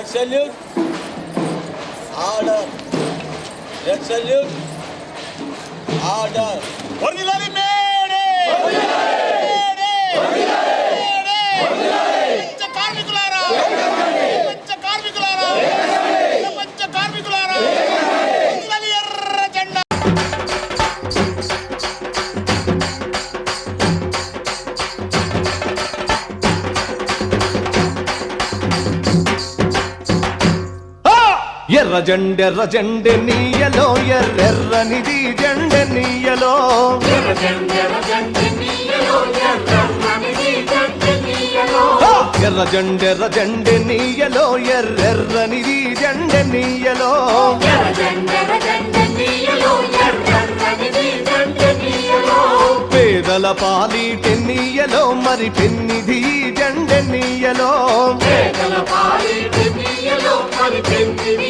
Yükseliyor. Ağlar. Yükseliyor. Ağlar. Ordularım ఎర్ర జెండెర్ర జెండె నీయలో ఎర్రెర్రనిది జెండె నీయలో. హా! ఎర్ర జెండెర్ర జెండె నీయలో ఎర్రెర్రనిది జెండె నీయలో. పేదల పాలిటె నీయలో మరి పెన్నిధి జెండె నీయలో. పాలీటె నీయలో మరి ఎర్ర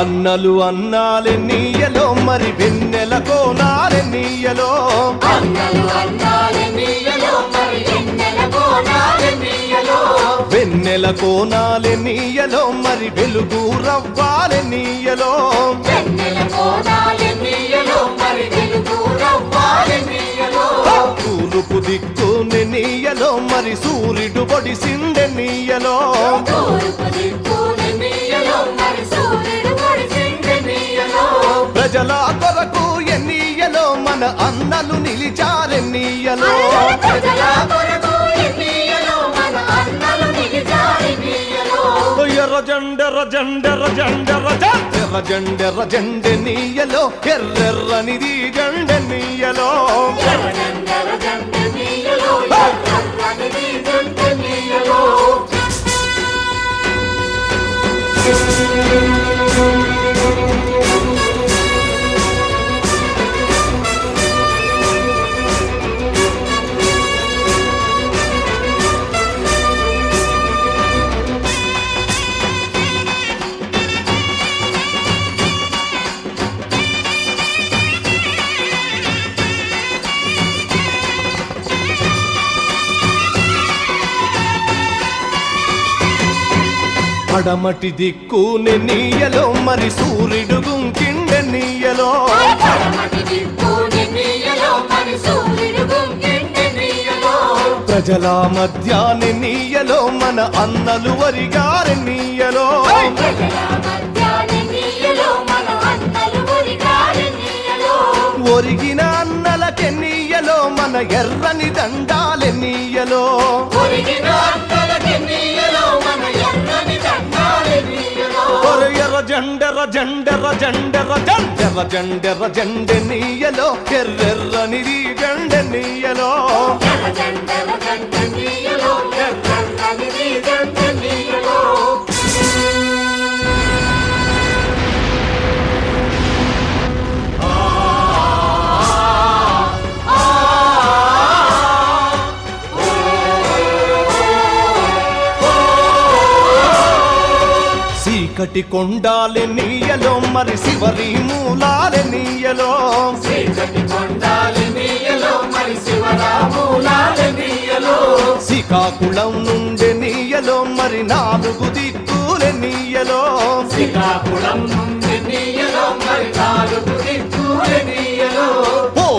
అన్నాలె నీయలో మరి వెన్నెల కోనాలె నీయలో. వెన్నెల కోనాలె నీయలో. మరి వెలుగు రవ్వాలె నీయలో. తూర్పు దిక్కుని నీయలో మరి సూర్యుడు పొడిసిండె నీయలో. ప్రజల కొరకు ఎన్నీయలో మన అన్నలు నిలిచారెన్నీయలో ఎర్ర జెండెర్ర జెండెర్ర జెండెర్ర జెండ ఎర్ర జెండెర్ర జెండె నీయలో ఎర్రెర్రనిది జెండె నీయలో పడమటి దిక్కుని నీయలో మరి సూర్యుడు గుంకిండె నీయలో. ప్రజల మధ్యాని నీయలో మన అన్నలు వరిగారె నీయలో. ఒరిగిన అన్నలకె నీయలో మన ఎర్రని దండాలె జెండెర్ర జెండెర్ర జెండెర్ర జెండెర్ర జెండెర్ర జెండె నీయలో ఎర్రెర్రనిది జెండె నీయలో. చీకటి కొండాలె నీయలో మరి శివరి మూలాలె నీయలో. శ్రీకాకుళం నుండి నీయలో మరి నాలుగు దిక్కులె నీయలో. పోరు సాగంగె నీయలో మరి పోరు మార్గములె నీయలో.